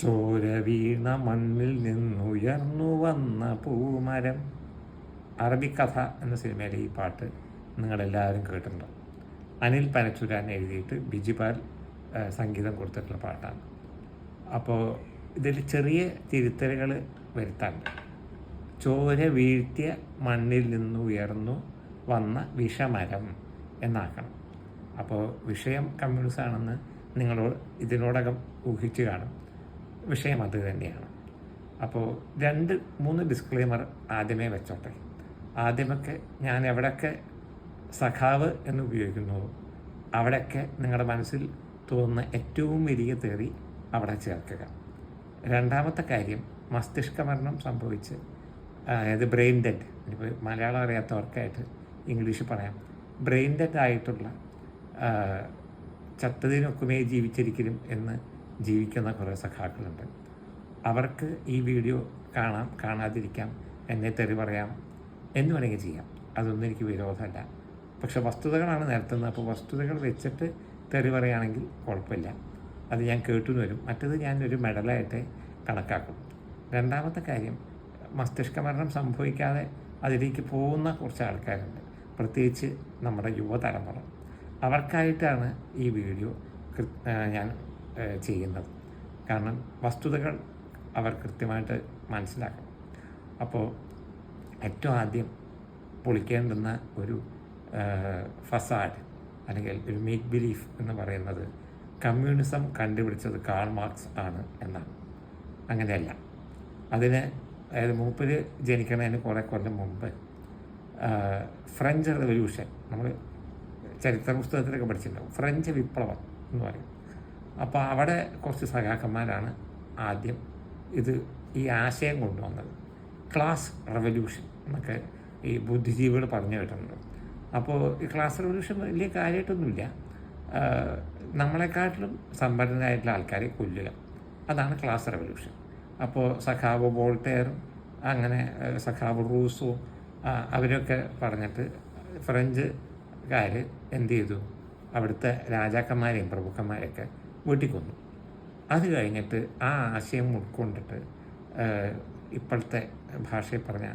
ചോര വീണ മണ്ണിൽ നിന്നുയർന്നു വന്ന പൂമരം. അറബിക്കഥ എന്ന സിനിമയിലെ ഈ പാട്ട് നിങ്ങളെല്ലാവരും കേട്ടിട്ടുണ്ടോ? അനിൽ പനച്ചുരാൻ എഴുതിയിട്ട് ബിജിപാൽ സംഗീതം കൊടുത്തിട്ടുള്ള പാട്ടാണ്. അപ്പോൾ ഇതിൽ ചെറിയ തിരുത്തലുകൾ വരുത്താനുണ്ട്. ചോര വീഴ്ത്തിയ മണ്ണിൽ നിന്ന് ഉയർന്നു വന്ന വിഷമരം എന്നാക്കണം. അപ്പോൾ വിഷയം കമ്മ്യൂണിസ്റ്റ് ആണെന്ന് നിങ്ങളോട് ഇതിനോടകം ഊഹിച്ചു കാണും. വിഷയം അത് തന്നെയാണ്. അപ്പോൾ രണ്ട് മൂന്ന് ഡിസ്ക്ലെയിമർ ആദ്യമേ വെച്ചോട്ടെ. ആദ്യമൊക്കെ ഞാൻ എവിടെയൊക്കെ സഖാവ് എന്ന് ഉപയോഗിക്കുന്നു അവിടെയൊക്കെ നിങ്ങളുടെ മനസ്സിൽ തോന്നുന്ന ഏറ്റവും വലിയ തേറി അവിടെ ചേർക്കുക. രണ്ടാമത്തെ കാര്യം മസ്തിഷ്ക മരണം സംഭവിച്ച് അതായത് ബ്രെയിൻ ഡെഡ് ഇപ്പോൾ മലയാളം അറിയാത്തവർക്കായിട്ട് ഇംഗ്ലീഷ് പറയാം. ബ്രെയിൻ ഡെഡ് ആയിട്ടുള്ള ചത്തതിനൊക്കുമേ ജീവിച്ചിരിക്കലും എന്ന് ജീവിക്കുന്ന കുറേ സഖാക്കളുണ്ട്. അവർക്ക് ഈ വീഡിയോ കാണാം കാണാതിരിക്കാം എന്നെ തെറി പറയാം എന്ന് വേണമെങ്കിൽ ചെയ്യാം. അതൊന്നും എനിക്ക് വിരോധമല്ല. പക്ഷെ വസ്തുതകളാണ് നിരത്തുന്നത് അപ്പോൾ വസ്തുതകൾ വെച്ചിട്ട് തെറി പറയുകയാണെങ്കിൽ കുഴപ്പമില്ല. അത് ഞാൻ കേട്ടുനിന്ന് വരും. മറ്റത് ഞാൻ ഒരു മെഡലായിട്ട് കണക്കാക്കും. രണ്ടാമത്തെ കാര്യം മസ്തിഷ്ക മരണം സംഭവിക്കാതെ അതിലേക്ക് പോകുന്ന കുറച്ച് ആൾക്കാരുണ്ട്. പ്രത്യേകിച്ച് നമ്മുടെ യുവതലമുറ. അവർക്കായിട്ടാണ് ഈ വീഡിയോ ഞാൻ ചെയ്യുന്നത്. കാരണം വസ്തുതകൾ അവർ കൃത്യമായിട്ട് മനസ്സിലാക്കണം. അപ്പോൾ ഏറ്റവും ആദ്യം പൊളിക്കേണ്ടുന്ന ഒരു ഫസാഡ് അല്ലെങ്കിൽ ഒരു മേക്ക് ബിലീഫ് എന്ന് പറയുന്നത് കമ്മ്യൂണിസം കണ്ടുപിടിച്ചത് കാൾ മാർക്സ് ആണ് എന്നാണ്. അങ്ങനെയല്ല. അതിന് അതായത് മൂപ്പര് ജനിക്കുന്നതിന് കുറേ കൊല്ലം മുമ്പ് ഫ്രഞ്ച് റെവല്യൂഷൻ നമ്മൾ ചരിത്ര പുസ്തകത്തിലൊക്കെ പഠിച്ചിട്ടുണ്ടാവും. ഫ്രഞ്ച് വിപ്ലവം എന്ന് പറയും. അപ്പോൾ അവിടെ കുറച്ച് സഖാക്കന്മാരാണ് ആദ്യം ഇത് ഈ ആശയം കൊണ്ടുവന്നത്. ക്ലാസ് റവല്യൂഷൻ എന്നൊക്കെ ഈ ബുദ്ധിജീവികൾ പറഞ്ഞു കേട്ടിട്ടുണ്ട്. അപ്പോൾ ഈ ക്ലാസ് റവല്യൂഷൻ വലിയ കാര്യമായിട്ടൊന്നുമില്ല. നമ്മളെക്കാട്ടിലും സമ്പന്നരായിട്ടുള്ള ആൾക്കാരെ കൊല്ലുക. അതാണ് ക്ലാസ് റവല്യൂഷൻ. അപ്പോൾ സഖാവ് വോൾട്ടെയറും അങ്ങനെ സഖാവ് റൂസോ അവരൊക്കെ പറഞ്ഞിട്ട് ഫ്രഞ്ചുകാർ എന്ത് ചെയ്തു? അവിടുത്തെ രാജാക്കന്മാരെയും പ്രഭുക്കന്മാരെയൊക്കെ വെട്ടിക്കൊന്നു. അത് കഴിഞ്ഞിട്ട് ആ ആശയം ഉൾക്കൊണ്ടിട്ട് ഇപ്പോഴത്തെ ഭാഷയിൽ പറഞ്ഞ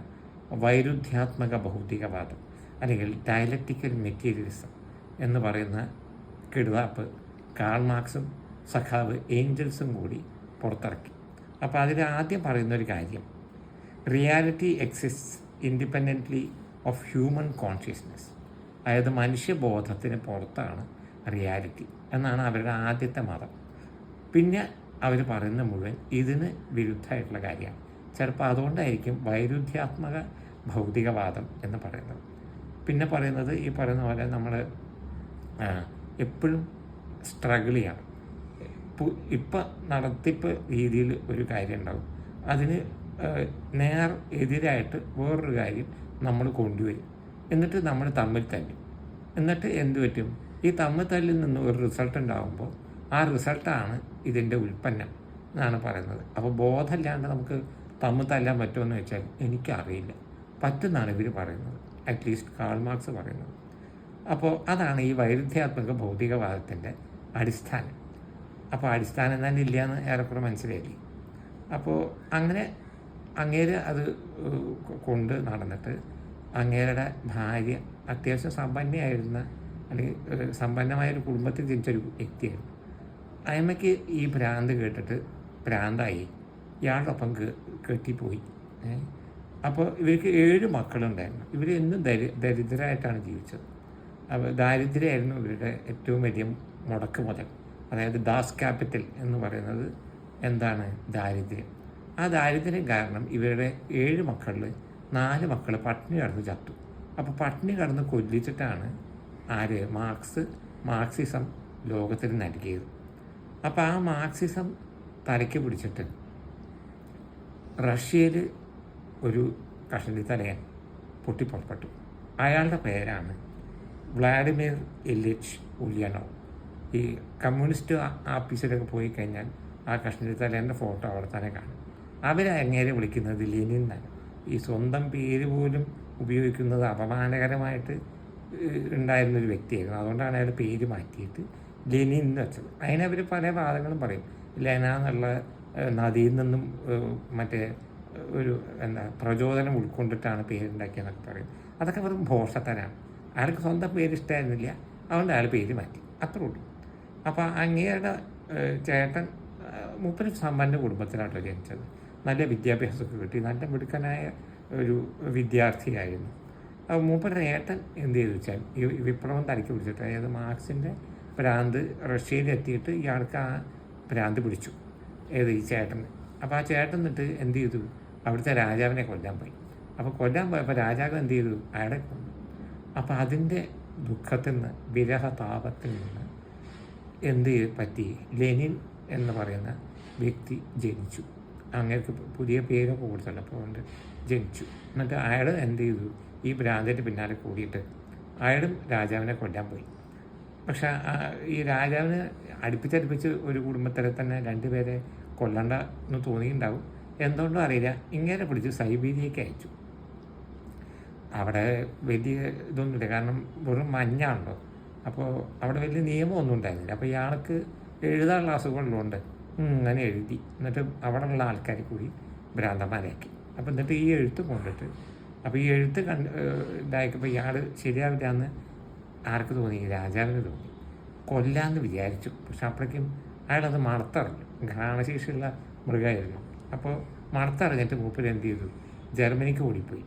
വൈരുദ്ധ്യാത്മക ഭൗതികവാദം അല്ലെങ്കിൽ ഡയലക്റ്റിക്കൽ മെറ്റീരിയലിസം എന്ന് പറയുന്ന കിടുതാപ്പ് കാൾ മാർക്സും സഖാവ് ഏഞ്ചൽസും കൂടി പുറത്തിറക്കി. അപ്പോൾ അതിൽ ആദ്യം പറയുന്ന ഒരു കാര്യം reality exist independently of human consciousness അതായത് മനുഷ്യബോധത്തിന് പുറത്താണ് റിയാലിറ്റി എന്നാണ് അവരുടെ ആദ്യത്തെ മതം. പിന്നെ അവർ പറയുന്ന മുഴുവൻ ഇതിന് വിരുദ്ധമായിട്ടുള്ള കാര്യമാണ്. ചിലപ്പോൾ അതുകൊണ്ടായിരിക്കും വൈരുദ്ധ്യാത്മക ഭൗതികവാദം എന്ന് പറയുന്നത്. പിന്നെ പറയുന്നത് ഈ പറയുന്ന പോലെ നമ്മൾ എപ്പോഴും സ്ട്രഗിൾ ചെയ്യണം. ഇപ്പം നടത്തിപ്പ് രീതിയിൽ ഒരു കാര്യം ഉണ്ടാകും. അതിന് നേർ എതിരായിട്ട് വേറൊരു കാര്യം നമ്മൾ കൊണ്ടുവരും. എന്നിട്ട് നമ്മൾ തമ്മിൽ തന്നെ എന്നിട്ട് എന്ത് പറ്റും? ഈ തമ്മത്തല്ലിൽ നിന്ന് ഒരു റിസൾട്ട് ഉണ്ടാകുമ്പോൾ ആ റിസൾട്ടാണ് ഇതിന്റെ ഉൽപ്പന്നം എന്നാണ് പറയുന്നത്. അപ്പോൾ ബോധമില്ലാണ്ട് നമുക്ക് തമ്മിൽ തല്ലാൻ പറ്റുമെന്ന് വെച്ചാൽ എനിക്കറിയില്ല. പറ്റുന്നാണ് ഇവർ പറയുന്നത്. അറ്റ്ലീസ്റ്റ് കാൾ മാർക്സ് പറയുന്നത്. അപ്പോൾ അതാണ് ഈ വൈരുദ്ധ്യാത്മക ഭൗതികവാദത്തിന്റെ അടിസ്ഥാനം. അപ്പോൾ അടിസ്ഥാനം തന്നെ ഇല്ല എന്ന് ഏറെക്കുറെ മനസ്സിലായി. അപ്പോൾ അങ്ങനെ അങ്ങേര് അത് കൊണ്ട് നടന്നിട്ട് അങ്ങേരുടെ ഭാര്യ അത്യാവശ്യം സമ്പന്നയായിരുന്ന അല്ലെങ്കിൽ ഒരു സമ്പന്നമായ ഒരു കുടുംബത്തിൽ ജനിച്ചൊരു വ്യക്തിയായിരുന്നു. അയമ്മയ്ക്ക് ഈ ഭ്രാന്ത് കേട്ടിട്ട് ഭ്രാന്തായി. ഇയാളുടെ ഒപ്പം കേ- കെട്ടിപ്പോയി. അപ്പോൾ ഇവർക്ക് ഏഴ് മക്കളുണ്ടായിരുന്നു. ഇവർ എന്നും ദരി ദരിദ്രരായിട്ടാണ് ജീവിച്ചത്. അപ്പോൾ ദാരിദ്ര്യമായിരുന്നു ഇവരുടെ ഏറ്റവും വലിയ മുടക്ക് മുതൽ. അതായത് ദാസ് ക്യാപിറ്റൽ എന്ന് പറയുന്നത് എന്താണ്? ദാരിദ്ര്യം. ആ ദാരിദ്ര്യം കാരണം ഇവരുടെ ഏഴ് മക്കളിൽ നാല് മക്കൾ പട്ടിണി കടന്ന് ചത്തു. അപ്പോൾ പട്ടിണി കടന്ന് കൊല്ലിച്ചിട്ടാണ് ആര്? മാർക്സ്. മാർക്സിസം ലോകത്തിന് നൽകിയത്. അപ്പോൾ ആ മാർക്സിസം തലയ്ക്ക് പിടിച്ചിട്ട് റഷ്യയിൽ ഒരു കഷണ്ടി തലയൻ പൊട്ടിപ്പുറപ്പെട്ടു. അയാളുടെ പേരാണ് വ്ളാഡിമിർ എല്ലിച്ച് ഉലിയനോ ഈ കമ്മ്യൂണിസ്റ്റ് ആഫീസിലൊക്കെ പോയി കഴിഞ്ഞാൽ ആ കഷ്ണി തലേന്റെ ഫോട്ടോ അവിടെ തന്നെ കാണും. അവർ അങ്ങേരെ വിളിക്കുന്നത് ലെനിൻ എന്നാണ്. ഈ സ്വന്തം പേര് പോലും ഉപയോഗിക്കുന്നത് അപമാനകരമായിട്ട് ഉണ്ടായിരുന്ന ഒരു വ്യക്തിയായിരുന്നു. അതുകൊണ്ടാണ് അയാൾ പേര് മാറ്റിയിട്ട് ലെനിൻ എന്ന് വെച്ചത്. അതിനവർ പല വാദങ്ങളും പറയും. ലെന എന്നുള്ള നദിയിൽ നിന്നും മറ്റേ ഒരു എന്താ പ്രചോദനം ഉൾക്കൊണ്ടിട്ടാണ് പേരുണ്ടാക്കിയെന്നൊക്കെ പറയും. അതൊക്കെ വെറും ഭോഷത്തനാണ് അയാൾക്ക് സ്വന്തം പേര് ഇഷ്ടമായിരുന്നില്ല അതുകൊണ്ട് അയാൾ പേര് മാറ്റി. അത്രേ ഉള്ളൂ. അപ്പോൾ അങ്ങേരുടെ ചേട്ടൻ മൂപ്പര് സമ്പന്ന കുടുംബത്തിലാട്ടോ ജനിച്ചത്. നല്ല വിദ്യാഭ്യാസമൊക്കെ കിട്ടി. നല്ല മിടുക്കനായ ഒരു വിദ്യാർത്ഥിയായിരുന്നു. മൂപ്പരുടെ ഏട്ടൻ എന്ത് ചെയ്തു വെച്ചാൽ ഈ വിപ്ലവം തലയ്ക്ക് പിടിച്ചിട്ട് അതായത് മാർക്സിന്റെ ഭ്രാന്ത് റഷ്യയിൽ എത്തിയിട്ട് ഇയാൾക്ക് ആ ഭ്രാന്ത് പിടിച്ചു. ഏത് ഈ ചേട്ടന് അപ്പോൾ ആ ചേട്ടൻ എന്നിട്ട് എന്ത് ചെയ്തു? അവിടുത്തെ രാജാവിനെ കൊല്ലാൻ പോയി. അപ്പോൾ കൊല്ലാൻ പോയപ്പോൾ രാജാവ് എന്ത് ചെയ്തു? അയാളെ കൊന്നു. അപ്പോൾ അതിന്റെ ദുഃഖത്തിൽ നിന്ന് വിരഹ താപത്തിൽ നിന്ന് എന്ത് പറ്റി? ലെനിൻ എന്ന് പറയുന്ന വ്യക്തി ജനിച്ചു. അങ്ങേക്ക് പുതിയ പേരൊക്കെ കൊടുത്തല്ലോ. അപ്പോൾ ജനിച്ചു. എന്നിട്ട് അയാൾ എന്ത് ചെയ്തു? ഈ ഭ്രാന്തിന്റെ പിന്നാലെ കൂടിയിട്ട് അയാളും രാജാവിനെ കൊല്ലാൻ പോയി. പക്ഷെ ഈ രാജാവിന് അടുപ്പിച്ചടുപ്പിച്ച് ഒരു കുടുംബത്തിലെ തന്നെ രണ്ടുപേരെ കൊല്ലണ്ട എന്ന് തോന്നിയിട്ടുണ്ടാവും. എന്തുകൊണ്ടും അറിയില്ല. ഇങ്ങനെ പിടിച്ച് സൈബീരിയയ്ക്ക് അയച്ചു. അവിടെ വലിയ ഇതൊന്നുമില്ല. കാരണം വെറും മഞ്ഞാണല്ലോ. അപ്പോൾ അവിടെ വലിയ നിയമമൊന്നും ഉണ്ടായിരുന്നില്ല. അപ്പോൾ ഇയാൾക്ക് എഴുതാനുള്ള അസുഖമുള്ളതുകൊണ്ട് അങ്ങനെ എഴുതി. എന്നിട്ട് അവിടെയുള്ള ആൾക്കാർ കൂടി ഭ്രാന്തന്മാരാക്കി അപ്പോൾ എന്നിട്ട് ഈ എഴുത്ത് കൊണ്ടിട്ട് അപ്പോൾ ഈ എഴുത്ത് കണ്ട് ഇതായപ്പോൾ ഇയാൾ ശരിയാവില്ല എന്ന് ആർക്ക് തോന്നി? രാജാവിന് തോന്നി. കൊല്ലാന്ന് വിചാരിച്ചു. പക്ഷെ അപ്പോഴേക്കും അയാളത് മണത്തറിഞ്ഞു ഘ്രാണശേഷിയുള്ള മൃഗമായിരുന്നു. അപ്പോൾ മണത്തറിഞ്ഞിട്ട് മൂപ്പര് എന്ത് ചെയ്തു? ജർമ്മനിക്ക് ഓടിപ്പോയി.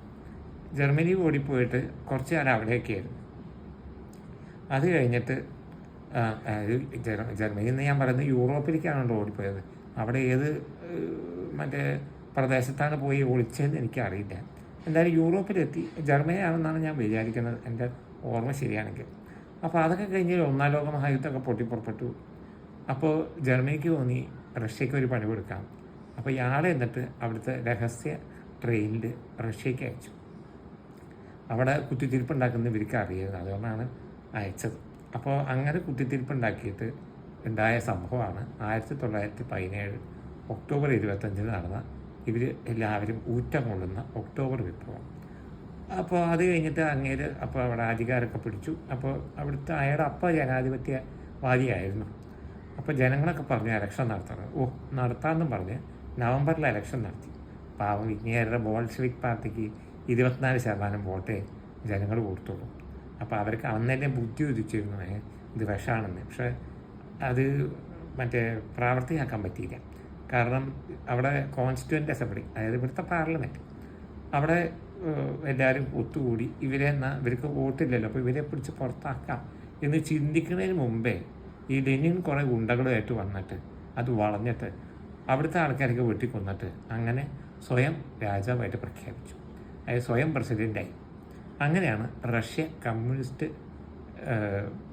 ജർമ്മനി ഓടിപ്പോയിട്ട് കുറച്ച് കാലം അവിടെയൊക്കെയായിരുന്നു അത് കഴിഞ്ഞിട്ട് ജർമ്മനി നിന്ന് ഞാൻ പറയുന്നത് യൂറോപ്പിലേക്കാണല്ലോ ഓടിപ്പോയത്. അവിടെ ഏത് മറ്റേ പ്രദേശത്താണ് പോയി ഒളിച്ചതെന്ന് എനിക്കറിയില്ല. എന്തായാലും യൂറോപ്പിലെത്തി. ജർമ്മനി ആണെന്നാണ് ഞാൻ വിചാരിക്കുന്നത്. എന്റെ ഓർമ്മ ശരിയാണെങ്കിൽ. അപ്പോൾ അതൊക്കെ കഴിഞ്ഞ് ഒന്നാം ലോക മഹായുദ്ധമൊക്കെ പൊട്ടിപ്പുറപ്പെട്ടു. അപ്പോൾ ജർമ്മനിക്ക് തോന്നി റഷ്യയ്ക്ക് ഒരു പണി കൊടുക്കാം അപ്പോൾ ഇയാളെ എന്നിട്ട് അവിടുത്തെ രഹസ്യ ട്രെയിനിൽ റഷ്യയ്ക്ക് അയച്ചു. അവിടെ കുത്തിത്തിരിപ്പ് ഉണ്ടാക്കുന്ന ഇവർക്ക് അറിയായിരുന്നു. അതുകൊണ്ടാണ് അയച്ചത്. അപ്പോൾ അങ്ങനെ കുത്തിത്തിരിപ്പ് ഉണ്ടാക്കിയിട്ട് ഉണ്ടായ സംഭവമാണ് ആയിരത്തി തൊള്ളായിരത്തി പതിനേഴ് ഒക്ടോബർ ഇരുപത്തഞ്ചിന് നടന്ന ഇവർ എല്ലാവരും ഊറ്റം കൊള്ളുന്ന ഒക്ടോബർ വിപ്ലവം. അപ്പോൾ അത് കഴിഞ്ഞിട്ട് അങ്ങേര് അപ്പോൾ അവിടെ അധികാരമൊക്കെ പിടിച്ചു. അപ്പോൾ അവിടുത്തെ അയാളുടെ അപ്പ ജനാധിപത്യവാദിയായിരുന്നു. അപ്പോൾ ജനങ്ങളൊക്കെ പറഞ്ഞു ഇലക്ഷൻ നടത്തണം. ഓ നടത്താമെന്നും പറഞ്ഞ് നവംബറിൽ ഇലക്ഷൻ നടത്തി. പാവം ഇങ്ങേരുടെ ബോൾഷവിക് പാർട്ടിക്ക് ഇരുപത്തിനാല് ശതമാനം വോട്ടേ ജനങ്ങൾ കൊടുത്തുള്ളൂ. അപ്പോൾ അവർക്ക് അന്നേരം ബുദ്ധി ഉദിച്ചിരുന്നു ഇത് വിഷമാണെന്ന്. പക്ഷേ അത് മറ്റേ പ്രാവർത്തികമാക്കാൻ പറ്റിയില്ല. കാരണം അവിടെ കോൺസ്റ്റിറ്റ്യൂന്റ് അസംബ്ലി അതായത് ഇവിടുത്തെ പാർലമെന്റ് അവിടെ എല്ലാവരും ഒത്തുകൂടി ഇവരെ എന്നാൽ ഇവർക്ക് വോട്ടില്ലല്ലോ അപ്പോൾ ഇവരെ പിടിച്ച് പുറത്താക്കാം എന്ന് ചിന്തിക്കുന്നതിന് മുമ്പേ ഈ ലെനിൻ കുറേ ഗുണ്ടകളുമായിട്ട് വന്നിട്ട് അത് വളഞ്ഞിട്ട് അവിടുത്തെ ആൾക്കാരൊക്കെ വെട്ടിക്കൊന്നിട്ട് അങ്ങനെ സ്വയം രാജാവായിട്ട് പ്രഖ്യാപിച്ചു. അതായത് സ്വയം പ്രസിഡന്റായി അങ്ങനെയാണ് റഷ്യ കമ്മ്യൂണിസ്റ്റ്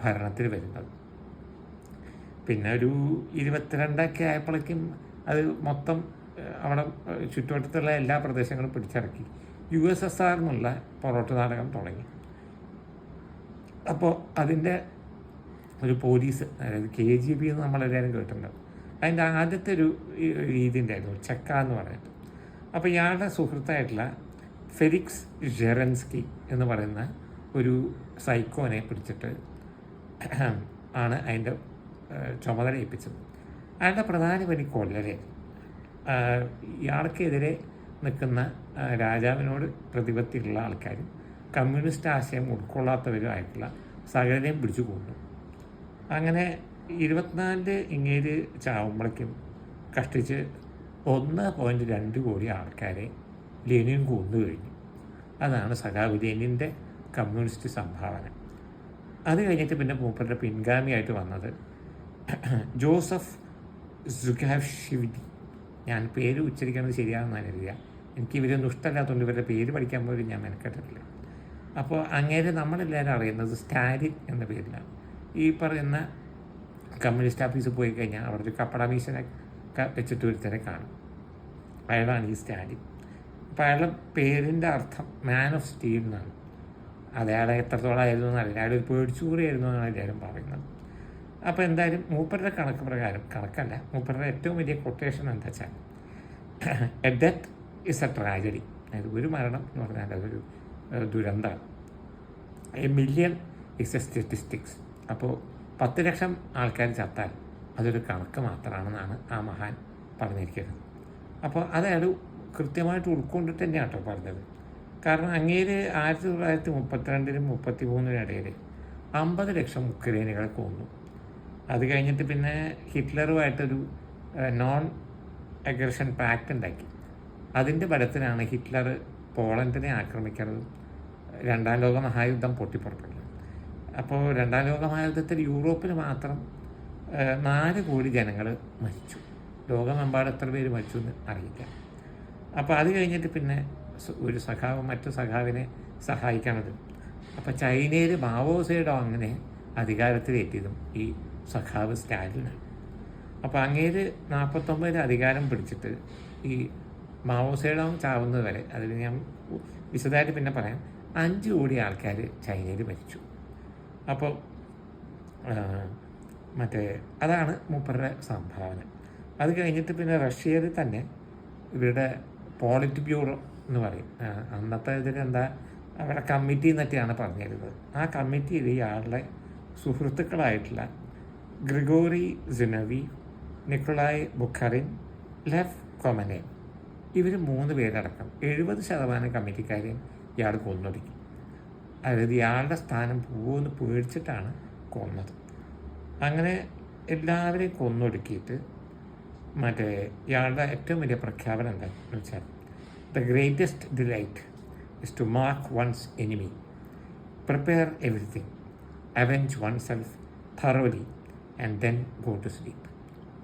ഭരണത്തിൽ വരുന്നത്. പിന്നെ ഒരു ഇരുപത്തിരണ്ടൊക്കെ ആയപ്പോഴേക്കും അത് മൊത്തം അവിടെ ചുറ്റുവട്ടത്തുള്ള എല്ലാ പ്രദേശങ്ങളും പിടിച്ചടക്കി. യു എസ് എസ് ആർ എന്നുള്ള പൊറോട്ട നാടകം തുടങ്ങി. അപ്പോൾ അതിന്റെ ഒരു പോലീസ് അതായത് കെ ജി ബി എന്ന് നമ്മളെല്ലാവരും കേട്ടിട്ടുണ്ടാവും അതിന്റെ ആദ്യത്തെ ഒരു രീതി ഉണ്ടായിരുന്നു ചെക്ക എന്ന് പറഞ്ഞിട്ട്. അപ്പോൾ ഇയാളുടെ സുഹൃത്തായിട്ടുള്ള ഫെലിക്സ് ജെറൻസ്കി എന്ന് പറയുന്ന ഒരു സൈക്കോനെ പിടിച്ചിട്ട് ആണ് അതിന്റെ ചുമതല ഏൽപ്പിച്ചത്. അയാളുടെ പ്രധാന പണി കൊല്ലരെ ഇയാൾക്കെതിരെ നിൽക്കുന്ന രാജാവിനോട് പ്രതിപത്തിയുള്ള ആൾക്കാരും കമ്മ്യൂണിസ്റ്റ് ആശയം ഉൾക്കൊള്ളാത്തവരും ആയിട്ടുള്ള സകലരെയും പിടിച്ചു കൊണ്ടു അങ്ങനെ ഇരുപത്തിനാലിൽ ഇങ്ങേര് ചാവുമ്പോഴേക്കും കഷ്ടിച്ച് ഒന്ന് പോയിന്റ് രണ്ട് കോടി ആൾക്കാരെ ലെനിൻ കൊന്നു കഴിഞ്ഞു. അതാണ് സഖാവ് ലെനിന്റെ കമ്മ്യൂണിസ്റ്റ് സംഭാവന. അത് കഴിഞ്ഞിട്ട് പിന്നെ മൂപ്പരുടെ പിൻഗാമിയായിട്ട് വന്നത് ജോസഫ് സുഖാഷിവിഡി ഞാൻ പേര് ഉച്ചരിക്കുന്നത് ശരിയാണെന്ന് അറിയില്ല. എനിക്ക് ഇവരൊന്നും ഇഷ്ടമല്ലാത്തതുകൊണ്ട് ഇവരുടെ പേര് പഠിക്കാൻ പോലും ഞാൻ മെനക്കെട്ടിട്ടില്ല. അപ്പോൾ അങ്ങേരെ നമ്മളെല്ലാവരും അറിയുന്നത് സ്റ്റാലിൻ എന്ന പേരിലാണ്. ഈ പറയുന്ന കമ്മ്യൂണിസ്റ്റ് ഓഫീസിൽ പോയി കഴിഞ്ഞാൽ അവിടെ ഒരു കപ്പട മീശനെ വെച്ചിട്ട് ഒരുത്തരെ കാണും. അയാളാണ് ഈ സ്റ്റാലിൻ. അപ്പോൾ അയാളുടെ പേരിന്റെ അർത്ഥം മാൻ ഓഫ് സ്റ്റീൽ എന്നാണ്. അത് അയാളെ എത്രത്തോളം ആയിരുന്നു എന്നറിയില്ല അയാൾ ഒരു പേടിച്ചൂറിയായിരുന്നു എന്നാണ് എല്ലാവരും പറയുന്നത്. അപ്പോൾ എന്തായാലും മൂപ്പരുടെ കണക്ക് പ്രകാരം കണക്കല്ല മൂപ്പരുടെ ഏറ്റവും വലിയ കൊട്ടേഷൻ എന്താ വെച്ചാൽ a death is a tragedy അതായത് ഒരു മരണം എന്ന് പറഞ്ഞാൽ അതൊരു ദുരന്തമാണ് a million is a statistics അപ്പോൾ പത്ത് ലക്ഷം ആൾക്കാർ ചത്താൽ അതൊരു കണക്ക് മാത്രമാണെന്നാണ് ആ മഹാൻ പറഞ്ഞിരിക്കുന്നത്. അപ്പോൾ അതയാൾ കൃത്യമായിട്ട് ഉൾക്കൊണ്ടിട്ട് തന്നെയാണ് കേട്ടോ പറഞ്ഞത്. കാരണം അങ്ങേര് ആയിരത്തി തൊള്ളായിരത്തി മുപ്പത്തിരണ്ടിനും മുപ്പത്തി മൂന്നിനും ഇടയിൽ അമ്പത് ലക്ഷം ഉക്രൈനുകളെ കൊന്നു. അത് കഴിഞ്ഞിട്ട് പിന്നെ ഹിറ്റ്ലറുമായിട്ടൊരു നോൺ അഗ്രഷൻ പാക്ട് ഉണ്ടാക്കി. അതിന്റെ ബലത്തിലാണ് ഹിറ്റ്ലർ പോളണ്ടിനെ ആക്രമിക്കുന്നത്. രണ്ടാം ലോക മഹായുദ്ധം പൊട്ടിപ്പുറപ്പെടുന്നത് അപ്പോൾ രണ്ടാം ലോക മഹായുദ്ധത്തിൽ യൂറോപ്പിൽ മാത്രം നാല് കോടി ജനങ്ങൾ മരിച്ചു. ലോകമെമ്പാടും എത്ര പേര് മരിച്ചു എന്ന് അറിയില്ല. അപ്പോൾ അത് കഴിഞ്ഞിട്ട് പിന്നെ ഒരു സഖാവ് മറ്റു സഖാവിനെ സഹായിക്കണത് അപ്പോൾ ചൈനയിൽ മാവോസേഡോ അങ്ങനെ അധികാരത്തിലെത്തിയതും ഈ സഖാവ് സ്റ്റാലിനാണ്. അപ്പോൾ അങ്ങേര് നാൽപ്പത്തൊമ്പതിൽ അധികാരം പിടിച്ചിട്ട് ഈ മാവോസേഡോ ചാവുന്നത് വരെ അതിൽ ഞാൻ വിശദമായിട്ട് പിന്നെ പറയാം അഞ്ച് കോടി ആൾക്കാർ ചൈനയിൽ മരിച്ചു. അപ്പോൾ മറ്റേ അതാണ് മൂപ്പരുടെ സംഭാവന. അത് കഴിഞ്ഞിട്ട് പിന്നെ റഷ്യയിൽ തന്നെ ഇവരുടെ പോളിറ്റ് ബ്യൂറോ എന്ന് പറയും. അന്നത്തെ ഇതിൽ എന്താ അവിടെ കമ്മിറ്റി എന്നൊക്കെയാണ് പറഞ്ഞിരുന്നത്. ആ കമ്മിറ്റിയിൽ ഇയാളുടെ സുഹൃത്തുക്കളായിട്ടുള്ള Grigory Zinoviev Nikolai Bukharin Lev Kamenev. ഇവർ മൂന്ന് പേരടക്കം എഴുപത് ശതമാനം കമ്മിറ്റിക്കാരെയും ഇയാൾ കൊന്നൊടുക്കി. അതായത് ഇയാളുടെ സ്ഥാനം പോകുമെന്ന് പേടിച്ചിട്ടാണ് കൊന്നത്. അങ്ങനെ എല്ലാവരെയും കൊന്നൊടുക്കിയിട്ട് മറ്റേ ഇയാളുടെ ഏറ്റവും വലിയ പ്രഖ്യാപനം എന്താണെന്ന് വെച്ചാൽ the greatest delight is to mark one's enemy. Prepare everything avenge oneself thoroughly and then go to sleep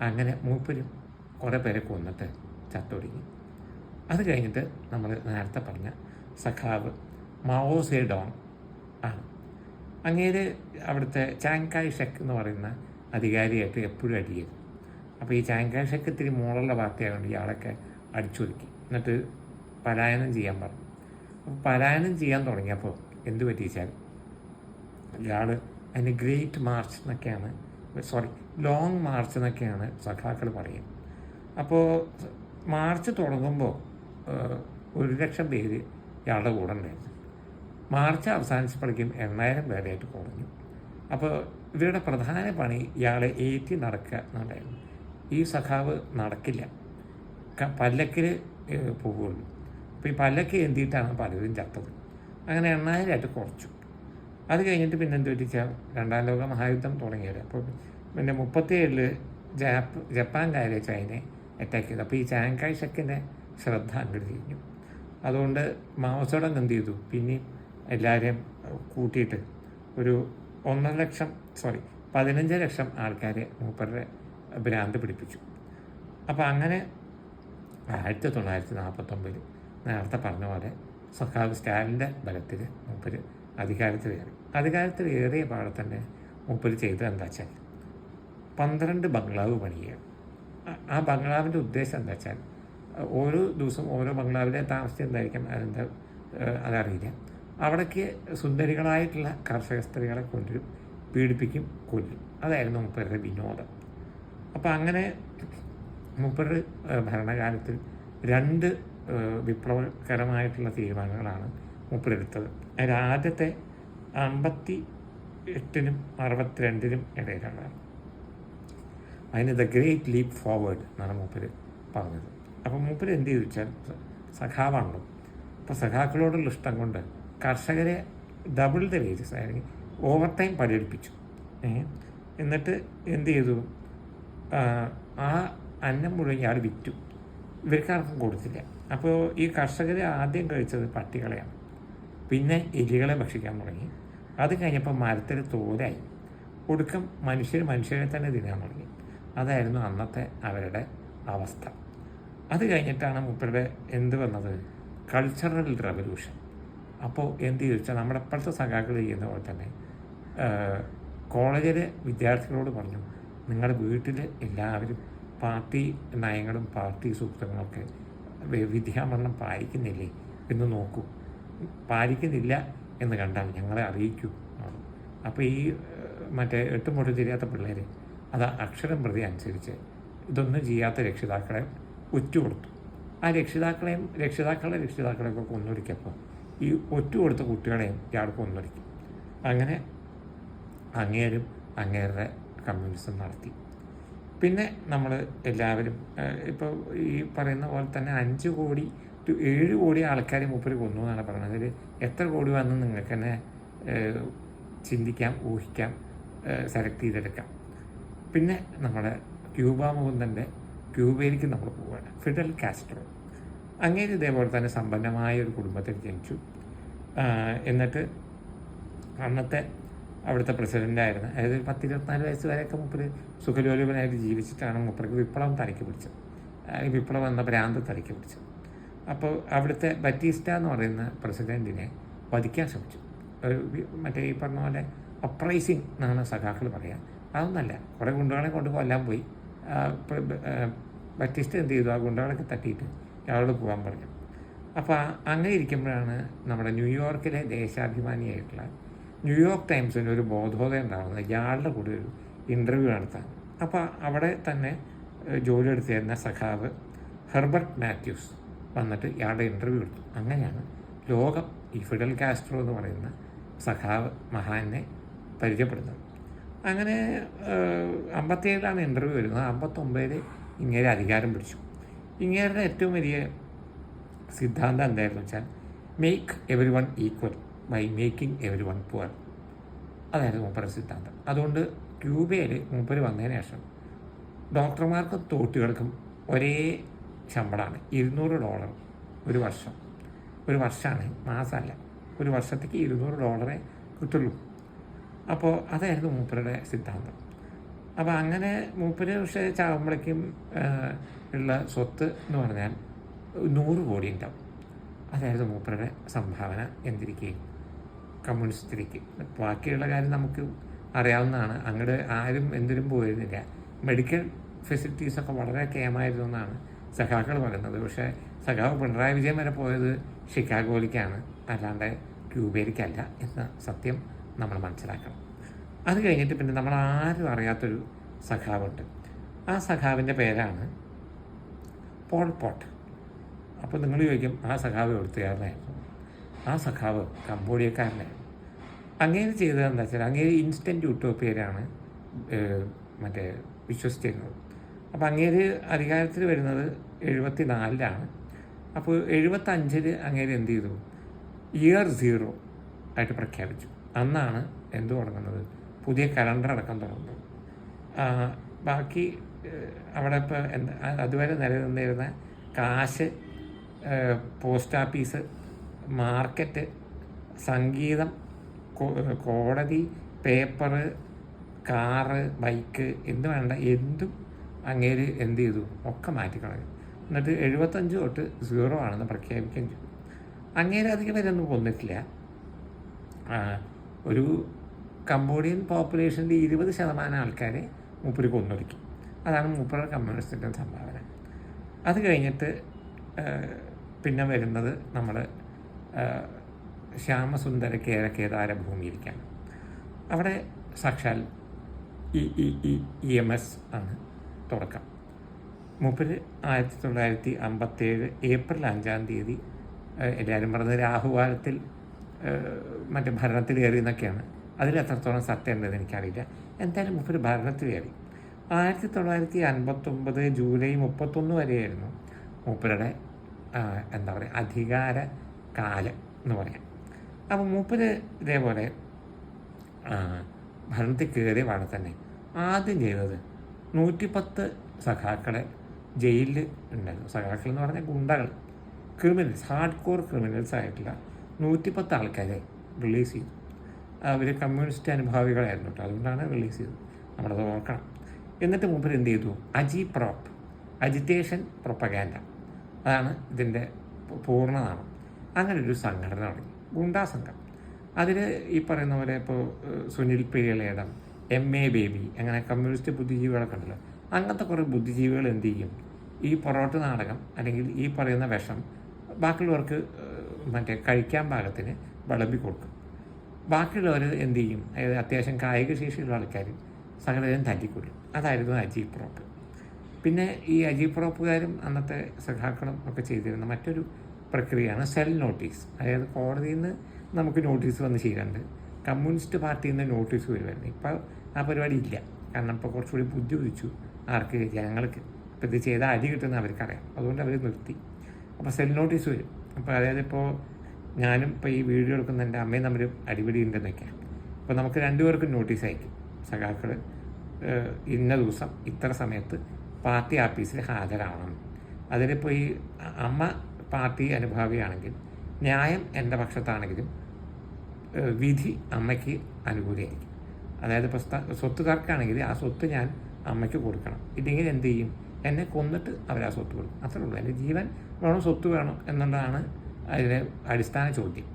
അങ്ങനെ മൂപ്പരും കുറേ പേരെ കൊന്നിട്ട് ചത്തൊടുങ്ങി. അത് കഴിഞ്ഞിട്ട് നമ്മൾ നേരത്തെ പറഞ്ഞ സഖാവ് മാവോ സേഡോങ് ആണ്. അങ്ങേര് അവിടുത്തെ ചാങ്കായ് ഷെക്ക് എന്ന് പറയുന്ന അധികാരിയായിട്ട് എപ്പോഴും അടിയായിരുന്നു അപ്പോൾ ഈ ചാങ്കായ് ഷെക്ക് ഇത്തിരി മോളുള്ള പാർട്ടിയായതുകൊണ്ട് ഇയാളൊക്കെ അടിച്ചൊതുക്കി. എന്നിട്ട് പലായനം ചെയ്യാൻ പറഞ്ഞു. അപ്പോൾ പലായനം ചെയ്യാൻ തുടങ്ങിയപ്പോൾ എന്ത് പറ്റിച്ചാൽ ഇയാൾ അതിന് ഗ്രേറ്റ് മാർച്ച് എന്നൊക്കെയാണ് സോറി ലോങ് മാർച്ച് എന്നൊക്കെയാണ് സഖാക്കൾ പറയും. അപ്പോൾ മാർച്ച് തുടങ്ങുമ്പോൾ ഒരു ലക്ഷം പേര് ഇയാളുടെ കൂടെ ഉണ്ടായിരുന്നു. മാർച്ച് അവസാനിച്ചപ്പോഴേക്കും എണ്ണായിരം പേരായിട്ട് കുറഞ്ഞു. അപ്പോൾ ഇവരുടെ പ്രധാന പണി ഇയാളെ ഏറ്റി നടക്കുക എന്നുണ്ടായിരുന്നു. ഈ സഖാവ് നടക്കില്ല. പല്ലക്കിൽ പോവുള്ളൂ അപ്പോൾ ഈ പല്ലക്ക് എന്തിയിട്ടാണ് പലരും ചത്തത്. അങ്ങനെ എണ്ണായിരമായിട്ട് കുറച്ചു. അത് കഴിഞ്ഞിട്ട് പിന്നെ എന്ത് പറ്റിച്ചാൽ രണ്ടാം ലോക മഹായുദ്ധം തുടങ്ങിയത്. അപ്പോൾ പിന്നെ മുപ്പത്തിയേഴിൽ ജാപ്പ് ജപ്പാൻകാരെ ചൈനയെ അറ്റാക്ക് ചെയ്തു. അപ്പോൾ ഈ ചാങ്കായ് ഷെക്കിന്റെ ശ്രദ്ധ അങ്ങോട്ട് അതുകൊണ്ട് മാവസോടം എന്ത് ചെയ്തു? പിന്നെയും എല്ലാവരെയും കൂട്ടിയിട്ട് ഒരു ഒന്നര ലക്ഷം സോറി പതിനഞ്ച് ലക്ഷം ആൾക്കാരെ മൂപ്പരുടെ ഭ്രാന്ത് പിടിപ്പിച്ചു. അപ്പോൾ അങ്ങനെ ആയിരത്തി തൊള്ളായിരത്തി നാൽപ്പത്തൊമ്പതിൽ നേരത്തെ പറഞ്ഞ പോലെ സഖാവ് സ്റ്റാലിന്റെ ബലത്തിൽ മൂപ്പര് അധികാരത്തിലേറി അധികാരത്തിലേറിയ പാടെ തന്നെ മൂപ്പര് ചെയ്തത് എന്താ വെച്ചാൽ പന്ത്രണ്ട് ബംഗ്ലാവ് പണിയുക. ആ- ബംഗ്ലാവിന്റെ ഉദ്ദേശം എന്താ വെച്ചാൽ ഓരോ ദിവസം ഓരോ ബംഗ്ലാവിലെ താമസിച്ച് എന്തായിരിക്കും ഏഹ് അതറിയില്ല. അവിടേക്ക് സുന്ദരികളായിട്ടുള്ള കർഷക സ്ത്രീകളെ കൊണ്ടുവരും പീഡിപ്പിക്കും കൊല്ലും. അതായിരുന്നു മുപ്പരുടെ വിനോദം. അപ്പോൾ അങ്ങനെ മുപ്പരുടെ ഭരണകാലത്തിൽ രണ്ട് വിപ്ലവകരമായിട്ടുള്ള തീരുമാനങ്ങളാണ് മുപ്പരെടുത്തത്. അതിൽ ആദ്യത്തെ അമ്പത്തി എട്ടിനും അറുപത്തിരണ്ടിനും ഇടയിലാണ്. അതിന് ദ ഗ്രേറ്റ് ലീപ് ഫോർവേഡ് എന്നാണ് മൂപ്പര് പറഞ്ഞത്. അപ്പോൾ മൂപ്പര് എന്ത് ചെയ്തു വെച്ചാൽ സഖാവാണല്ലോ. അപ്പോൾ സഖാക്കളോടുള്ള ഇഷ്ടം കൊണ്ട് കർഷകരെ ഡബിൾ ദ വേജസ് അല്ലെങ്കിൽ ഓവർ ടൈം പണിയെടുപ്പിച്ചു എന്നിട്ട് എന്ത് ചെയ്തു? ആ, ആ അന്നം മുഴുവൻ ഇയാൾ വിറ്റു. ഇവർക്കാർക്കും കൊടുത്തില്ല. അപ്പോൾ ഈ കർഷകർ ആദ്യം കഴിച്ചത് പട്ടികളെയാണ്. പിന്നെ എലികളെ ഭക്ഷിക്കാൻ തുടങ്ങി. അത് കഴിഞ്ഞപ്പോൾ മരത്തിൽ തോലായി. ഒടുക്കം മനുഷ്യർ മനുഷ്യരെ തന്നെ തിന്നാൻ തുടങ്ങി. അതായിരുന്നു അന്നത്തെ അവരുടെ അവസ്ഥ. അത് കഴിഞ്ഞിട്ടാണ് മൂപ്പരുടെ എന്ത് വന്നത്? കൾച്ചറൽ റെവല്യൂഷൻ അപ്പോൾ എന്ത് ചോദിച്ചാൽ നമ്മുടെ ഇപ്പോഴത്തെ സഖാക്കൾ ചെയ്യുന്ന പോലെ തന്നെ കോളേജിലെ വിദ്യാർത്ഥികളോട് പറഞ്ഞു നിങ്ങളുടെ വീട്ടിൽ എല്ലാവരും പാർട്ടി നയങ്ങളും പാർട്ടി സൂക്തങ്ങളൊക്കെ വിദ്യാഭരണം പാലിക്കുന്നില്ലേ? എന്ന് നോക്കൂ. പാലിക്കുന്നില്ല എന്ന് കണ്ടാൽ ഞങ്ങളെ അറിയിക്കൂ. അപ്പോൾ ഈ മറ്റേ എട്ടും പൊട്ടും തിരിയാത്ത പിള്ളേർ അത് അക്ഷരം പ്രതി അനുസരിച്ച് ഇതൊന്നും ചെയ്യാത്ത രക്ഷിതാക്കളെ ഒറ്റുകൊടുത്തു. ആ രക്ഷിതാക്കളെയും രക്ഷിതാക്കളെ രക്ഷിതാക്കളെയൊക്കെ കൊന്നൊടുക്കിയപ്പോൾ ഈ ഒറ്റ കൊടുത്ത കുട്ടികളെയും ഇയാൾ കൊന്നൊടുക്കി അങ്ങനെ അങ്ങേരും അങ്ങേരുടെ കമ്മ്യൂണിസം നടത്തി. പിന്നെ നമ്മൾ എല്ലാവരും ഇപ്പോൾ ഈ പറയുന്ന പോലെ തന്നെ അഞ്ച് കോടി ടു ഏഴ് കോടി ആൾക്കാർ മൂപ്പര് കൊന്നു എന്നാണ് പറയുന്നത്. അതിൽ എത്ര കോടി വന്ന് നിങ്ങൾക്ക് തന്നെ ചിന്തിക്കാം ഊഹിക്കാം സെലക്ട് ചെയ്തെടുക്കാം. പിന്നെ നമ്മുടെ ക്യൂബ മുകുന്ദന്റെ ക്യൂബയിലേക്ക് നമ്മൾ പോവുകയാണ്. Fidel Castro. അങ്ങേര് ഇതേപോലെ തന്നെ സമ്പന്നമായ ഒരു കുടുംബത്തിൽ ജനിച്ചു. എന്നിട്ട് അന്നത്തെ അവിടുത്തെ പ്രസിഡന്റായിരുന്നു അതായത് ഒരു പത്തിരുപത്തിനാല് വയസ്സ് വരെയൊക്കെ മുപ്പര് സുഖലോലുപനായിട്ട് ജീവിച്ചിട്ടാണ് മുപ്പർക്ക് വിപ്ലവം തലയ്ക്ക് പിടിച്ചത്. വിപ്ലവം എന്ന ഭ്രാന്ത് തലയ്ക്ക് പിടിച്ചത്. അപ്പോൾ അവിടുത്തെ ബറ്റീസ്റ്റ എന്ന് പറയുന്ന പ്രസിഡന്റിനെ വധിക്കാൻ ശ്രമിച്ചു. മറ്റേ ഈ പറഞ്ഞ പോലെ അപ്രൈസിങ് എന്നാണ് സഖാക്കൾ പറയുക അതൊന്നല്ല കുറേ ഗുണ്ടകളെ കൊണ്ട് കൊല്ലാൻ പോയി. ബറ്റീസ്റ്റ എന്ത് ചെയ്തു? ആ ഗുണ്ടകളൊക്കെ തട്ടിയിട്ട് അയാളോട് പോകാൻ പറഞ്ഞു. അപ്പോൾ അങ്ങനെ ഇരിക്കുമ്പോഴാണ് നമ്മുടെ ന്യൂയോർക്കിലെ ദേശാഭിമാനിയായിട്ടുള്ള ന്യൂയോർക്ക് ടൈംസിന് ഒരു ബോധോദയം ഉണ്ടാകുന്നത്. ഇയാളുടെ കൂടെ ഒരു ഇന്റർവ്യൂ നടത്താൻ. അപ്പോൾ അവിടെ തന്നെ ജോലി എടുത്തിരുന്ന സഖാവ് ഹെർബർട്ട് മാത്യൂസ്. വന്നിട്ട് ഇയാളുടെ ഇന്റർവ്യൂ എടുത്തു. അങ്ങനെയാണ് ലോകം ഈ ഫിഡൽ കാസ്ട്രോ എന്ന് പറയുന്ന സഖാവ് മഹാനെ പരിചയപ്പെടുന്നത്. അങ്ങനെ അമ്പത്തേഴിലാണ് ഇന്റർവ്യൂ വരുന്നത് അമ്പത്തൊമ്പതിൽ ഇങ്ങേരെ അധികാരം പിടിച്ചു. ഇങ്ങേരുടെ ഏറ്റവും വലിയ സിദ്ധാന്തം എന്തായിരുന്നു വെച്ചാൽ make every one equal by making every one poor അതായിരുന്നു മൂപ്പരുടെ സിദ്ധാന്തം. അതുകൊണ്ട് ക്യൂബയിൽ മൂപ്പര് വന്നതിന് ശേഷം ഡോക്ടർമാർക്കും തോട്ടുകൾക്കും ഒരേ ശമ്പളമാണ് ഇരുന്നൂറ് ഡോളർ ഒരു വർഷം. ഒരു വർഷമാണ് മാസമല്ല. ഒരു വർഷത്തേക്ക് ഇരുന്നൂറ് ഡോളറേ കിട്ടുള്ളൂ. അപ്പോൾ അതായിരുന്നു മൂപ്പരുടെ സിദ്ധാന്തം. അപ്പോൾ അങ്ങനെ മൂപ്പര് പക്ഷേ ചാകുമ്പോഴേക്കും ഉള്ള സ്വത്ത് എന്ന് പറഞ്ഞാൽ നൂറ് കോടി ഉണ്ടാവും. അതായിരുന്നു മൂപ്പരുടെ സംഭാവന എന്തിരിക്കുകയും കമ്മ്യൂണിസ്റ്റിലേക്ക് ബാക്കിയുള്ള കാര്യം നമുക്ക് അറിയാവുന്നതാണ്. അങ്ങോട്ട് ആരും എന്തിനും പോയിരുന്നില്ല. മെഡിക്കൽ ഫെസിലിറ്റീസൊക്കെ വളരെ കേമായിരുന്നു എന്നാണ് സഖാക്കൾ പറയുന്നത്. പക്ഷേ സഖാവ് പിണറായി വിജയൻ വരെ പോയത് ഷിക്കാഗോയിലേക്കാണ്. അല്ലാണ്ട് ക്യൂബയിലേക്കല്ല എന്ന സത്യം നമ്മൾ മനസ്സിലാക്കണം. അത് കഴിഞ്ഞിട്ട് പിന്നെ നമ്മൾ ആരും അറിയാത്തൊരു സഖാവുണ്ട്. ആ സഖാവിന്റെ പേരാണ് പോൾ പോട്ട്. അപ്പോൾ നിങ്ങൾ ചോദിക്കും ആ സഖാവ് എഴുത്തുകാരനായിരുന്നു ആ സഖാവ് കംബോഡിയക്കാരനായിരുന്നു. അങ്ങേര് ചെയ്തത് എന്താ വെച്ചാൽ അങ്ങേര് ഇൻസ്റ്റന്റ് യൂട്ടോപ്പിയരാണ് മറ്റേ വിശ്വസിച്ചിരുന്നത്. അപ്പോൾ അങ്ങേര് അധികാരത്തിൽ വരുന്നത് എഴുപത്തി നാലിലാണ് അപ്പോൾ എഴുപത്തഞ്ചിൽ അങ്ങേര് എന്ത് ചെയ്തു? ഇയർ സീറോ ആയിട്ട് പ്രഖ്യാപിച്ചു. അന്നാണ് എന്തു തുടങ്ങുന്നത്? പുതിയ കലണ്ടർ അടക്കം തുടങ്ങുന്നത്. ബാക്കി അവിടെ ഇപ്പോൾ എന്താ അതുവരെ നിലനിന്നിരുന്ന കാശ് പോസ്റ്റ് ഓഫീസ് മാർക്കറ്റ് സംഗീതം കോടതി പേപ്പറ് കാറ് ബൈക്ക് എന്ന് വേണ്ട എന്തും അങ്ങേര് എന്ത് ചെയ്തു ഒക്കെ മാറ്റിക്കളഞ്ഞു. എന്നിട്ട് എഴുപത്തഞ്ച് തൊട്ട് സീറോ ആണെന്ന് പ്രഖ്യാപിക്കുകയും ചെയ്തു. അങ്ങേര് അധികം പേരൊന്നും കൊന്നിട്ടില്ല. ഒരു കംബോഡിയൻ പോപ്പുലേഷന്റെ ഇരുപത് ശതമാനം ആൾക്കാരെ മൂപ്പര് കൊന്നൊടുക്കി അതാണ് മൂപ്പരുടെ കമ്മ്യൂണിസ്റ്റിന്റെ സംഭാവന. അത് കഴിഞ്ഞിട്ട് പിന്നെ വരുന്നത് നമ്മൾ ശ്യാമസുന്ദര കേര കേദാര ഭൂമിയിലേക്കാണ് അവിടെ സാക്ഷാൽ E E E M S ആണ്. തുടക്കം. മൂപ്പര് ആയിരത്തി തൊള്ളായിരത്തി അമ്പത്തേഴ് ഏപ്രിൽ അഞ്ചാം തീയതി എല്ലാവരും പറഞ്ഞത് രാഹുകാലത്തിൽ ഏഹ്, മറ്റേ ഭരണത്തിൽ കയറി എന്നൊക്കെയാണ്. അതിൽ എത്രത്തോളം സത്യം ഉണ്ടെന്ന് എനിക്കറിയില്ല. എന്തായാലും മൂപ്പര് ഭരണത്തിൽ കയറി. ആയിരത്തി തൊള്ളായിരത്തി അൻപത്തൊമ്പത് ജൂലൈ മുപ്പത്തൊന്ന് വരെയായിരുന്നു മൂപ്പരുടെ എന്താ പറയുക അധികാര കാലം എന്ന് പറയാം. അപ്പോൾ മൂപ്പര് ഇതേപോലെ ഭരണത്തിൽ കയറിയ പാടെ തന്നെ. ആദ്യം ചെയ്തത് നൂറ്റിപ്പത്ത് സഖാക്കളെ ജയിലിൽ ഉണ്ടായിരുന്നു. സഖാക്കൾ എന്ന് പറഞ്ഞാൽ ഗുണ്ടകൾ ക്രിമിനൽസ് ഹാർഡ് കോർ ക്രിമിനൽസ് ആയിട്ടുള്ള നൂറ്റിപ്പത്ത് ആൾക്കാരെ റിലീസ് ചെയ്തു. അവർ കമ്മ്യൂണിസ്റ്റ് അനുഭാവികളായിരുന്നു കേട്ടോ. അതുകൊണ്ടാണ് റിലീസ് ചെയ്തത്. നമ്മളത് ഓർക്കണം. എന്നിട്ട് മൂപ്പർ എന്ത് ചെയ്തു? അജി പ്രോപ്പ് അജിറ്റേഷൻ പ്രൊപ്പഗാൻഡ അതാണ് ഇതിന്റെ പൂർണനാമം അങ്ങനെ ഒരു സംഘടന തുടങ്ങി. ഗുണ്ടാ സംഘം. അതിൽ ഈ പറയുന്ന പോലെ ഇപ്പോൾ സുനിൽ പിഴലേടം എം എ ബേബി അങ്ങനെ കമ്മ്യൂണിസ്റ്റ് ബുദ്ധിജീവികളൊക്കെ ഉണ്ടല്ലോ അങ്ങനത്തെ കുറേ ബുദ്ധിജീവികൾ എന്ത് ചെയ്യും? ഈ പൊറോട്ട നാടകം അല്ലെങ്കിൽ ഈ പറയുന്ന വിഷം ബാക്കിയുള്ളവർക്ക് മറ്റേ കഴിക്കാൻ പാകത്തിന് വിളമ്പി കൊടുക്കും. ബാക്കിയുള്ളവർ എന്ത് ചെയ്യും? അതായത് അത്യാവശ്യം കായിക ശേഷിയുള്ള ആൾക്കാർ സകലരും തല്ലിക്കൊല്ലും. അതായിരുന്നു അജീബ് പ്രോപ്പ്. പിന്നെ ഈ അജീബ് പ്രോപ്പുകാരും അന്നത്തെ സഖാക്കളും ഒക്കെ ചെയ്തിരുന്ന മറ്റൊരു പ്രക്രിയയാണ് സെൽ നോട്ടീസ്. അതായത് കോടതിയിൽ നിന്ന് നമുക്ക് നോട്ടീസ് വന്ന് ചെയ്യാറുണ്ട് കമ്മ്യൂണിസ്റ്റ് പാർട്ടിയിൽ നിന്ന് നോട്ടീസ് വരുമായിരുന്നു ഇപ്പോൾ ആ പരിപാടി ഇല്ല കാരണം ഇപ്പോൾ കുറച്ചുകൂടി ബുദ്ധി ഉദിച്ചു ആർക്ക് ജനങ്ങൾക്ക്. ഇപ്പോൾ ഇത് ചെയ്ത അടി കിട്ടുന്ന അവർക്കറിയാം. അതുകൊണ്ട് അവർ നിർത്തി. അപ്പോൾ സെൽ നോട്ടീസ് വരും. അപ്പോൾ അതായത് ഇപ്പോൾ ഞാനും ഇപ്പോൾ ഈ വീഡിയോ എടുക്കുന്ന എന്റെ അമ്മയും തമ്മിൽ അടിപിടി ഉണ്ടെന്നൊക്കെ അപ്പോൾ നമുക്ക് രണ്ടുപേർക്കും നോട്ടീസ് അയക്കും. സഖാക്കൾ ഇന്ന ദിവസം ഇത്ര സമയത്ത് പാർട്ടി ആഫീസിൽ ഹാജരാവണം. അതിലിപ്പോൾ ഈ അമ്മ പാർട്ടി അനുഭാവിയാണെങ്കിൽ ന്യായം എന്റെ പക്ഷത്താണെങ്കിലും വിധി അമ്മയ്ക്ക് അനുകൂലമായിരിക്കും അതായത് ഇപ്പോൾ സ്വത്തുകാർക്കാണെങ്കിൽ ആ സ്വത്ത് ഞാൻ അമ്മയ്ക്ക് കൊടുക്കണം. ഇല്ലെങ്കിൽ എന്ത് ചെയ്യും? എന്നെ കൊന്നിട്ട് അവർ ആ സ്വത്ത് കൊടുക്കും. അത്രേ ഉള്ളൂ. എന്റെ ജീവൻ വേണം സ്വത്ത് വേണം എന്നുള്ളതാണ് അതിലെ അടിസ്ഥാന ചോദ്യം.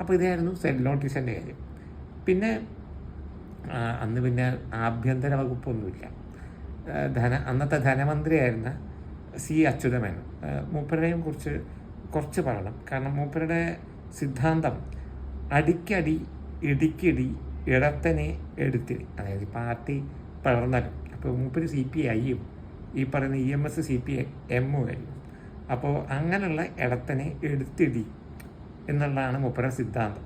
അപ്പോൾ ഇതായിരുന്നു സെൽ നോട്ടീസിന്റെ കാര്യം. പിന്നെ അന്ന് പിന്നെ ആഭ്യന്തര വകുപ്പൊന്നുമില്ല. ധന അന്നത്തെ ധനമന്ത്രിയായിരുന്ന സി അച്യുതമേനോൻ. മൂപ്പരുടെയും കുറിച്ച് കുറച്ച് പറയണം. കാരണം മൂപ്പരുടെ സിദ്ധാന്തം അടിക്കടി ഇടിക്കിടി ഇടത്തനെ എടുത്തിരി അതായത് പാർട്ടി പിളർന്നാലും അപ്പോൾ മൂപ്പര് സി പി ഐയും ഈ പറയുന്ന E M S C P എമ്മും ആയിരുന്നു അപ്പോൾ അങ്ങനെയുള്ള ഇടത്തനെ എടുത്തിടി എന്നുള്ളതാണ് മൂപ്പരുടെ സിദ്ധാന്തം.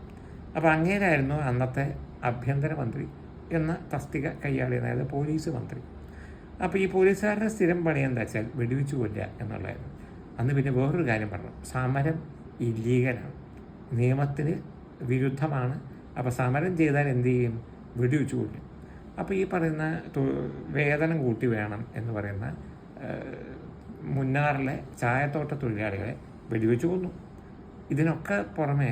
അപ്പോൾ അങ്ങേരായിരുന്നു അന്നത്തെ ആഭ്യന്തരമന്ത്രി എന്ന തസ്തിക കൈയാളി അതായത് പോലീസ് മന്ത്രി. അപ്പോൾ ഈ പോലീസുകാരുടെ സ്ഥിരം പണി എന്താ വെച്ചാൽ വെടിവെച്ചു കൊല്ലുക എന്നുള്ളതായിരുന്നു. അന്ന് പിന്നെ വേറൊരു കാര്യം പറഞ്ഞു. സമരം ഇല്ലീഗലാണ്. നിയമത്തിന് വിരുദ്ധമാണ് അപ്പോൾ സമരം ചെയ്താൽ എന്ത് ചെയ്യും? വെടിവെച്ച് കൂട്ടും അപ്പോൾ ഈ പറയുന്ന വേതനം കൂട്ടി വേണം എന്ന് പറയുന്ന മുന്നാറിലെ ചായത്തോട്ട തൊഴിലാളികളെ വെടിവെച്ച് കൊന്നു. ഇതിനൊക്കെ പുറമെ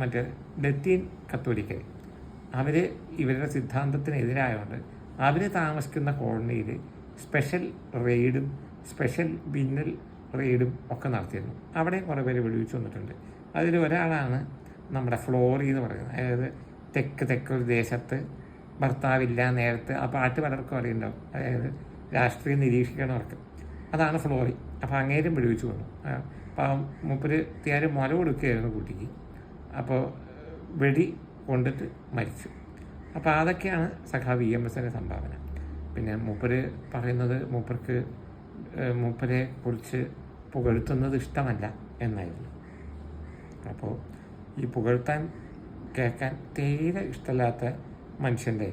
മറ്റേ ലത്തീൻ കത്തോലിക്കൽ അവർ ഇവരുടെ സിദ്ധാന്തത്തിനെതിരായതുകൊണ്ട് അവർ താമസിക്കുന്ന കോളനിയിൽ സ്പെഷ്യൽ റെയ്ഡും സ്പെഷ്യൽ ബിന്നൽ റെയ്ഡും ഒക്കെ നടത്തിയിരുന്നു. അവിടെയും കുറേ പേര് വെടിവെച്ച് വന്നിട്ടുണ്ട്. അതിൽ ഒരാളാണ് നമ്മുടെ ഫ്ലോറി എന്ന് പറയുന്നത്. അതായത് തെക്ക് തെക്കൊരു ദേശത്ത് ഭർത്താവില്ല നേരത്തെ ആ പാട്ട് പലർക്കും അറിയുണ്ടാവും. അതായത് രാഷ്ട്രീയം നിരീക്ഷിക്കണവർക്ക് അതാണ് ഫ്ലോറി. അപ്പോൾ അങ്ങേരും പിടിവിച്ചു വന്നു. അപ്പം മൂപ്പര് തിയാര് മുല കൊടുക്കുകയായിരുന്നു കുട്ടിക്ക്. അപ്പോൾ വെടി കൊണ്ടിട്ട് മരിച്ചു. അപ്പോൾ അതൊക്കെയാണ് സഖാവ് ഇ എം എസിന്റെ സംഭാവന. പിന്നെ മൂപ്പര് പറയുന്നത് മൂപ്പർക്ക് മൂപ്പരെ കുറിച്ച് പുകഴ്ത്തുന്നത് ഇഷ്ടമല്ല എന്നായിരുന്നു. അപ്പോൾ ഈ പുകഴ്ത്താൻ കേൾക്കാൻ തീരെ ഇഷ്ടമില്ലാത്ത മനുഷ്യന്റെ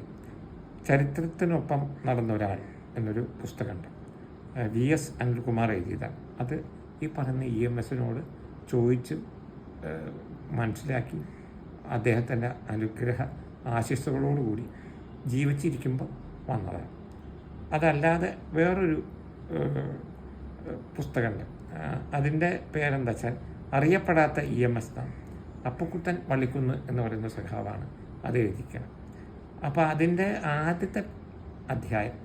ചരിത്രത്തിനൊപ്പം നടന്ന ഒരാൾ എന്നൊരു പുസ്തകമുണ്ട്. വി എസ് അനിൽകുമാർ എഴുതിയതാണ് അത് ഈ പറയുന്ന ഇ എം എസിനോട് ചോദിച്ച് മനസ്സിലാക്കി അദ്ദേഹത്തിന്റെ അനുഗ്രഹ ആശിസ്സുകളോടുകൂടി ജീവിച്ചിരിക്കുമ്പോൾ വന്നതാണ് അതല്ലാതെ വേറൊരു പുസ്തകമുണ്ട്. അതിന്റെ പേരെന്താ വെച്ചാൽ അറിയപ്പെടാത്ത ഇ എം എസ് നാം അപ്പുക്കുട്ടൻ വള്ളിക്കുന്ന് എന്ന് പറയുന്ന സഖാവാണ് അത് എഴുതിക്കണം അപ്പോൾ അതിന്റെ ആദ്യത്തെ അധ്യായം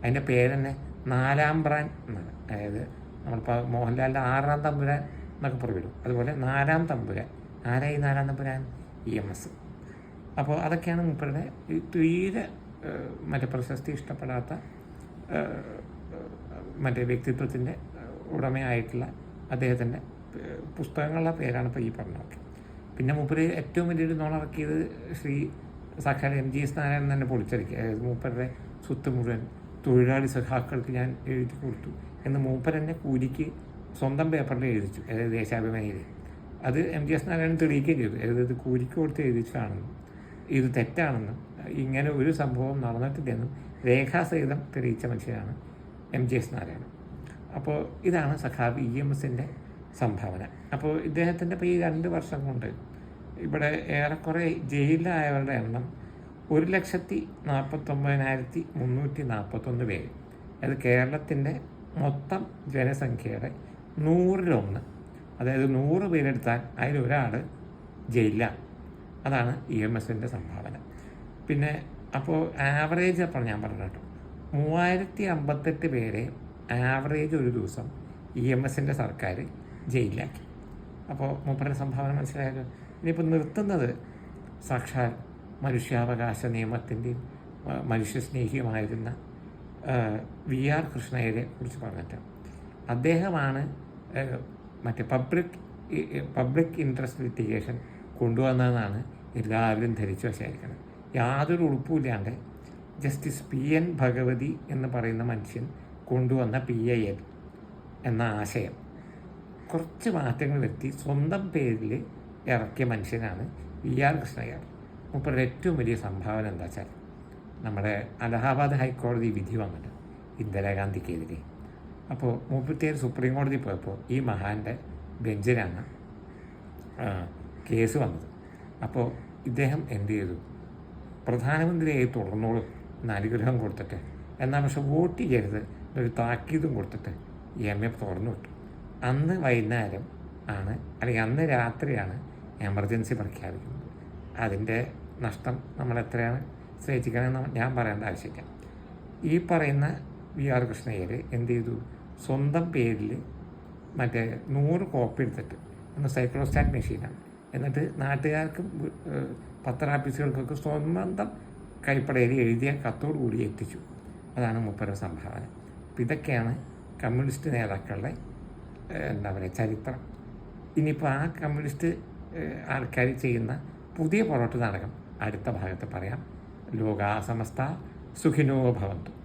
അതിന്റെ പേരെന്നെ നാലാം പ്രാൻ എന്നാണ്. അതായത് നമ്മളിപ്പോൾ മോഹൻലാലിന്റെ ആറാം തമ്പുരാൻ എന്നൊക്കെ പറയുമല്ലോ അതുപോലെ നാലാം തമ്പുരാൻ. ആരായി നാലാം തമ്പുരാൻ? E M S. അപ്പോൾ അതൊക്കെയാണ് മൂപ്പരുടെ തീരെ മറ്റേ പ്രശസ്തി ഇഷ്ടപ്പെടാത്ത മറ്റേ വ്യക്തിത്വത്തിന്റെ ഉടമയായിട്ടുള്ള അദ്ദേഹത്തിന്റെ പുസ്തകങ്ങളുടെ പേരാണ് ഇപ്പോൾ ഈ പറഞ്ഞതൊക്കെ. പിന്നെ മൂപ്പര് ഏറ്റവും വലിയൊരു നോണിറക്കിയത് ശ്രീ സാക്ഷാൽ എം ജി എസ് നാരായണൻ തന്നെ പൊളിച്ചടിക്കുക. അതായത് മൂപ്പരുടെ സ്വത്ത് മുഴുവൻ തൊഴിലാളി സഖാക്കൾക്ക് ഞാൻ എഴുതി കൊടുത്തു എന്ന് മൂപ്പർ മൂപ്പരെന്നെ കൂലിക്ക് സ്വന്തം പേപ്പറിൽ എഴുതിച്ചു അതായത് ദേശാഭിമാനിയിൽ. അത് എം ജി എസ് നാരായണൻ തെളിയിക്കുകയും ചെയ്തു. അതായത് കൂലിക്ക് കൊടുത്ത് എഴുതിച്ചതാണെന്നും ഇത് തെറ്റാണെന്നും ഇങ്ങനെ ഒരു സംഭവം നടന്നിട്ടില്ലെന്നും രേഖാസഹിതം തെളിയിച്ച മനുഷ്യനാണ് എം ജി എസ് നാരായണൻ. അപ്പോൾ ഇതാണ് സഖാബ് ഇ എം എസിന്റെ സംഭാവന. അപ്പോൾ ഇദ്ദേഹത്തിന്റെ ഇപ്പോൾ ഈ രണ്ട് വർഷം കൊണ്ട് ഇവിടെ ഏറെക്കുറെ ജയിലിലായവരുടെ എണ്ണം ഒരു ലക്ഷത്തി നാൽപ്പത്തൊമ്പതിനായിരത്തി മുന്നൂറ്റി നാൽപ്പത്തൊന്ന് പേര്. അത് കേരളത്തിന്റെ മൊത്തം ജനസംഖ്യയുടെ നൂറിലൊന്ന്. അതായത് നൂറ് പേരെടുത്താൽ അതിലൊരാൾ ജയിലാണ് അതാണ് ഇ എം എസിന്റെ സംഭാവന. പിന്നെ അപ്പോൾ ആവറേജ് അപ്പോൾ ഞാൻ പറഞ്ഞു കേട്ടോ. മൂവായിരത്തി അമ്പത്തെട്ട് പേരെ ആവറേജ് ഒരു ദിവസം ഇ എം എസിന്റെ സർക്കാർ ജയിലിലാക്കി. അപ്പോൾ മൂപ്പരുടെ സംഭാവന മനസ്സിലായത് ഇനിയിപ്പോൾ നിർത്തുന്നത് സാക്ഷാൽ മനുഷ്യാവകാശ നിയമത്തിന്റെയും മനുഷ്യസ്നേഹിയുമായിരുന്ന വി ആർ കൃഷ്ണയെ കുറിച്ച് പറഞ്ഞിട്ട്. അദ്ദേഹമാണ് മറ്റേ പബ്ലിക് പബ്ലിക് ഇൻട്രസ്റ്റ് ലിറ്റിഗേഷൻ കൊണ്ടുവന്നതെന്നാണ് എല്ലാവരും ധരിച്ചു വശായിരിക്കുന്നത് യാതൊരു ഉളുപ്പുമില്ലാണ്ട് ജസ്റ്റിസ് പി എൻ ഭഗവതി എന്ന് പറയുന്ന മനുഷ്യൻ കൊണ്ടുവന്ന പി ഐ എൽ എന്ന ആശയം. കുറച്ച് മാറ്റങ്ങൾ വരുത്തി സ്വന്തം പേരിൽ ഇറക്കിയ മനുഷ്യനാണ് വി ആർ കൃഷ്ണയ്യർ. മൂപ്പരുടെ ഏറ്റവും വലിയ സംഭാവന എന്താ വെച്ചാൽ നമ്മുടെ അലഹാബാദ് ഹൈക്കോടതി വിധി വന്നിട്ട് ഇന്ദിരാഗാന്ധിക്കെതിരെ. അപ്പോൾ മൂപ്പത്തിയേര് സുപ്രീം കോടതി പോയപ്പോൾ ഈ മഹാന്റെ ബെഞ്ചിലാണ് കേസ് വന്നത്. അപ്പോൾ ഇദ്ദേഹം എന്ത് ചെയ്തു? പ്രധാനമന്ത്രിയായി തുടർന്നോളും എന്ന് അനുഗ്രഹം കൊടുത്തിട്ട്. എന്നാൽ പക്ഷെ വോട്ട് ചെയ്യരുത് ഒരു താക്കീതും കൊടുത്തിട്ട് എം എ തുറന്നു വിട്ടു. അന്ന് വൈകുന്നേരം ആണ് അല്ലെങ്കിൽ അന്ന് രാത്രിയാണ് എമർജൻസി പ്രഖ്യാപിക്കുന്നത്. അതിന്റെ നഷ്ടം നമ്മൾ എത്രയാണ് സഹിച്ചിക്കണമെന്ന് ഞാൻ പറയേണ്ട ആവശ്യമില്ല. ഈ പറയുന്ന വി ആർ കൃഷ്ണയ്യർ എന്ത് ചെയ്തു? സ്വന്തം പേരിൽ മറ്റേ നൂറ് കോപ്പി എടുത്തിട്ട് ഒന്ന് സൈക്ലോസ്റ്റാറ്റ് മെഷീനാണ്. എന്നിട്ട് നാട്ടുകാർക്കും പത്ര പത്രാഫീസുകൾക്കൊക്കെ സ്വന്തം കൈപ്പടയിൽ എഴുതിയ കത്തോടു കൂടി എത്തിച്ചു. അതാണ് മുപ്പര സംഭാവന. ഇതൊക്കെയാണ് കമ്മ്യൂണിസ്റ്റ് നേതാക്കളുടെ എന്താ പറയുക ചരിത്രം. ഇനിയിപ്പോൾ ആ കമ്മ്യൂണിസ്റ്റ് ആൾക്കാർ ചെയ്യുന്ന പുതിയ പൊറോട്ട് നാടകം അടുത്ത ഭാഗത്ത് പറയാം. ലോകാസമസ്ത സുഖിനോ ഭവന്തു.